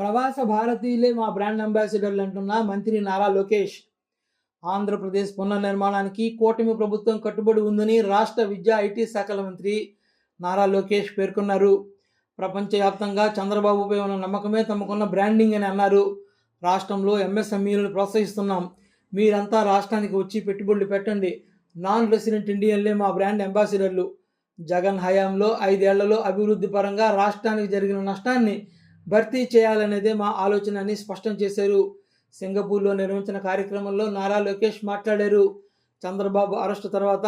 ప్రవాస భారతీయులే మా బ్రాండ్ అంబాసిడర్లు అంటున్న మంత్రి నారా లోకేష్. ఆంధ్రప్రదేశ్ పునర్నిర్మాణానికి కూటమి ప్రభుత్వం కట్టుబడి ఉందని రాష్ట్ర విద్యా ఐటీ శాఖల మంత్రి నారా లోకేష్ పేర్కొన్నారు. ప్రపంచవ్యాప్తంగా చంద్రబాబుపై ఉన్న నమ్మకమే తమకున్న బ్రాండింగ్ అని అన్నారు. రాష్ట్రంలో ఎంఎస్ఎంఈలను ప్రోత్సహిస్తున్నాం. మీరంతా రాష్ట్రానికి వచ్చి పెట్టుబడులు పెట్టండి. నాన్ రెసిడెంట్ ఇండియన్లే మా బ్రాండ్ అంబాసిడర్లు. జగన్ హయాంలో ఐదేళ్ళలో అభివృద్ధి పరంగా రాష్ట్రానికి జరిగిన నష్టాన్ని భర్తీ చేయాలనేదే మా ఆలోచన అని స్పష్టం చేశారు. సింగపూర్లో నిర్వహించిన కార్యక్రమంలో నారా లోకేష్ మాట్లాడారు. చంద్రబాబు అరెస్టు తర్వాత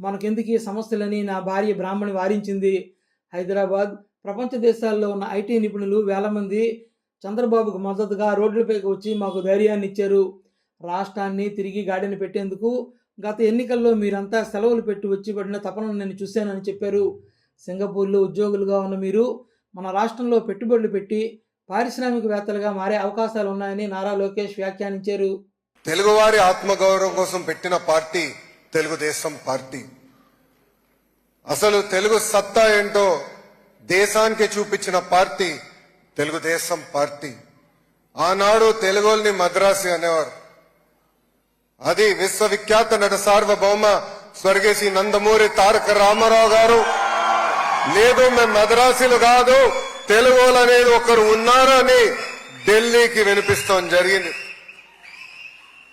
మనకెందుకు ఈ సమస్యలని నా భార్య బ్రాహ్మణి వారించింది. హైదరాబాద్ ప్రపంచ దేశాల్లో ఉన్న ఐటీ నిపుణులు వేల మంది చంద్రబాబుకు మద్దతుగా రోడ్లపైకి వచ్చి మాకు ధైర్యాన్ని ఇచ్చారు. రాష్ట్రాన్ని తిరిగి గాడిని పెట్టేందుకు గత ఎన్నికల్లో మీరంతా సెలవులు పెట్టి వచ్చి పడిన తపనను నేను చూశానని చెప్పారు. సింగపూర్లో ఉద్యోగులుగా ఉన్న మీరు మన రాష్ట్రంలో పెట్టుబడులు పెట్టి పారిశ్రామికవేత్తలుగా మారే అవకాశాలు ఉన్నాయని నారా లోకేష్ వ్యాఖ్యానించారు. తెలుగువారి ఆత్మగౌరవం కోసం పెట్టిన పార్టీ తెలుగుదేశం పార్టీ. అసలు తెలుగు సత్తా ఏంటో దేశానికి చూపించిన పార్టీ తెలుగుదేశం పార్టీ. ఆనాడు తెలుగుల్ని మద్రాసి అనేవారు. అది విశ్వవిఖ్యాత నట సార్వభౌమ స్వర్గేశి నందమూరి తారక రామారావు గారు లేదు మేము మద్రాసులు కాదు తెలుగులు అనేది ఒకరు ఉన్నారని ఢిల్లీకి వినిపిస్తాం జరిగింది.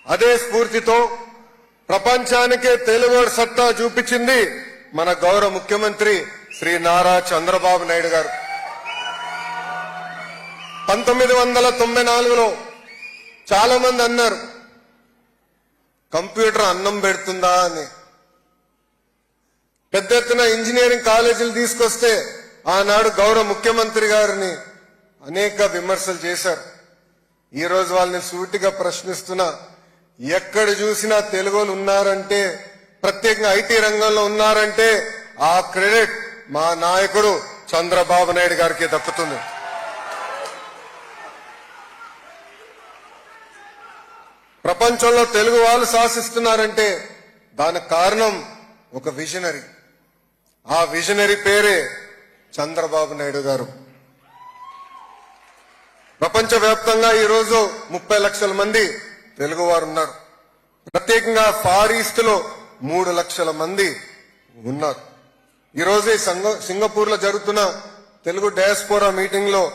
అదే స్ఫూర్తితో ప్రపంచానికే తెలుగు సత్తా చూపించింది మన గౌరవ ముఖ్యమంత్రి శ్రీ నారా చంద్రబాబు నాయుడు గారు. పంతొమ్మిది వందల తొంభై నాలుగులో చాలా మంది అన్నారు కంప్యూటర్ అన్నం పెడుతుందా అని. పెద్ద ఎత్తున ఇంజనీరింగ్ కాలేజీలు తీసుకొస్తే ఆనాడు గౌరవ ముఖ్యమంత్రి గారిని అనేక విమర్శలు చేశారు. ఈ రోజు వాళ్ళని సూటిగా ప్రశ్నిస్తున్నా ఎక్కడ చూసినా తెలుగులు ఉన్నారంటే ప్రత్యేకంగా ఐటీ రంగంలో ఉన్నారంటే ఆ క్రెడిట్ మా నాయకుడు చంద్రబాబు నాయుడు గారికి దక్కుతుంది. ప్రపంచంలో తెలుగు వాళ్ళు శాసిస్తున్నారంటే దానికి కారణం ఒక విజనరీ. ఆ విజనరీ పేరే చంద్రబాబు నాయుడు గారు. ప్రపంచవ్యాప్తంగా ఈరోజు ముప్పై లక్షల మంది తెలుగువారు ఉన్నారు. ప్రత్యేకంగా ఫార్ ఈస్ట్లో మూడు లక్షల మంది ఉన్నారు. ఈరోజు సంగ- సింగపూర్లో జరుగుతున్న తెలుగు డయాస్పోరా మీటింగ్లో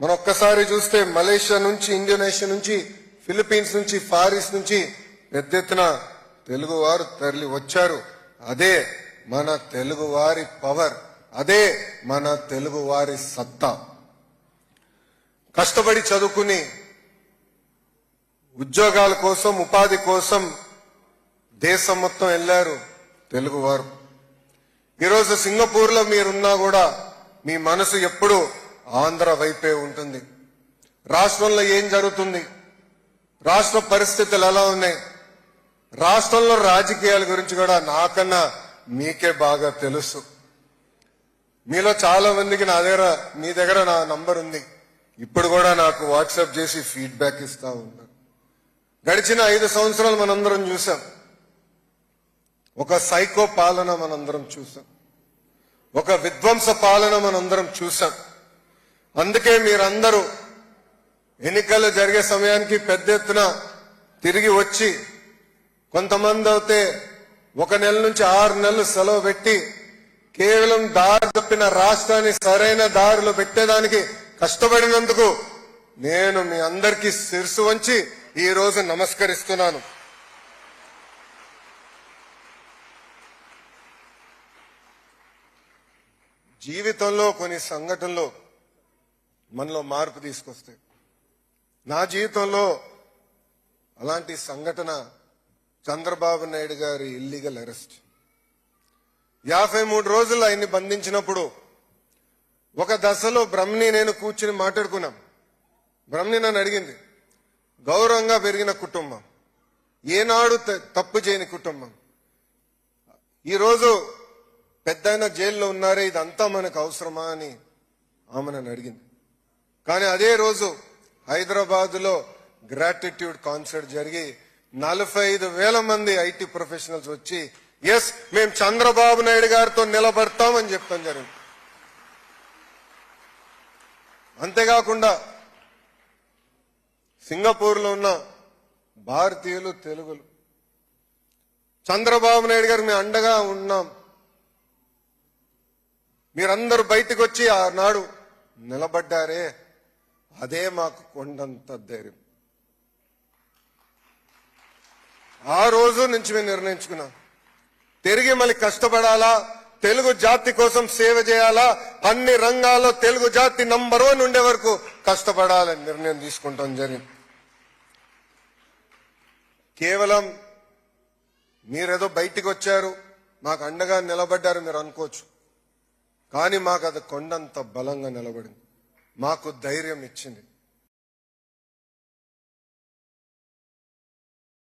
మనం ఒక్కసారి చూస్తే మలేషియా నుంచి ఇండోనేషియా నుంచి ఫిలిప్పీన్స్ నుంచి ఫారిస్ నుంచి పెద్ద ఎత్తున తెలుగు వారు తరలి వచ్చారు అదే మన తెలుగువారి పవర్ అదే మన తెలుగువారి సత్తా. కష్టపడి చదువుకుని ఉద్యోగాల కోసం ఉపాధి కోసం దేశం మొత్తం వెళ్ళారు తెలుగువారు. ఈరోజు సింగపూర్లో మీరున్నా కూడా మీ మనసు ఎప్పుడు ఆంధ్ర వైపే ఉంటుంది. రాష్ట్రంలో ఏం జరుగుతుంది? రాష్ట్ర పరిస్థితులు ఎలా ఉన్నాయి? రాష్ట్రంలో రాజకీయాల గురించి కూడా నాకన్నా మీకే బాగా తెలుసు. మీలో చాలా మందికి నా దగ్గర మీ దగ్గర నా నంబర్ ఉంది. ఇప్పుడు కూడా నాకు వాట్సాప్ చేసి ఫీడ్బ్యాక్ ఇస్తా ఉన్నారు. గడిచిన ఐదు సంవత్సరాలు మనందరం చూసాం. ఒక సైకో పాలన మనందరం చూసాం. ఒక విధ్వంస పాలన మనందరం చూసాం. అందుకే మీరందరూ ఎన్నికలు జరిగే సమయానికి పెద్ద ఎత్తున తిరిగి వచ్చి కొంతమంది అయితే ఒక నెల నుంచి ఆరు నెలలు సెలవు పెట్టి కేవలం దారి తప్పిన రాష్ట్రాన్ని సరైన దారిలో పెట్టేదానికి కష్టపడినందుకు నేను మీ అందరికీ శిరసు వంచి ఈ రోజు నమస్కరిస్తున్నాను. జీవితంలో కొన్ని సంఘటనలు మనలో మార్పు తీసుకొస్తాయి. నా జీవితంలో అలాంటి సంఘటన చంద్రబాబు నాయుడు గారి ఇల్లీగల్ అరెస్ట్. యాభై మూడు రోజులు ఆయన్ని బంధించినప్పుడు ఒక దశలో బ్రహ్మని నేను కూర్చుని మాట్లాడుకున్నాం. బ్రహ్మని నన్ను అడిగింది గౌరవంగా పెరిగిన కుటుంబం ఏనాడు త- తప్పు చేయని కుటుంబం. ఈరోజు పెద్ద జైల్లో ఉన్నారే ఇదంతా మనకు అవసరమా? అని ఆమె నన్ను అడిగింది. కానీ అదే రోజు హైదరాబాదులో గ్రాటిట్యూడ్ కాన్సర్ట్ జరిగి నలభై ఐదు వేల మంది ఐటీ ప్రొఫెషనల్స్ వచ్చి ఎస్ మేము చంద్రబాబు నాయుడు గారితో నిలబడతామని చెప్తాం జరిగింది. అంతేకాకుండా సింగపూర్లో ఉన్న భారతీయులు తెలుగులు చంద్రబాబు నాయుడు గారు మేము అండగా ఉన్నాం. మీరందరూ బయటకు వచ్చి ఆనాడు నిలబడ్డారే. అదే మాకు కొండంత ధైర్యం. ఆ రోజు నుంచి మేము నిర్ణయించుకున్నాం. తిరిగి మళ్ళీ కష్టపడాలా? తెలుగు జాతి కోసం సేవ చేయాలా? అన్ని రంగాల్లో తెలుగు జాతి నంబర్ వన్ ఉండే వరకు కష్టపడాలని నిర్ణయం తీసుకుంటాం జరిగింది కేవలం మీరేదో బయటికి వచ్చారు మాకు అండగా నిలబడ్డారు మీరు అనుకోవచ్చు. కానీ మాకు అది కొండంత బలంగా నిలబడింది. మాకు ధైర్యం ఇచ్చింది.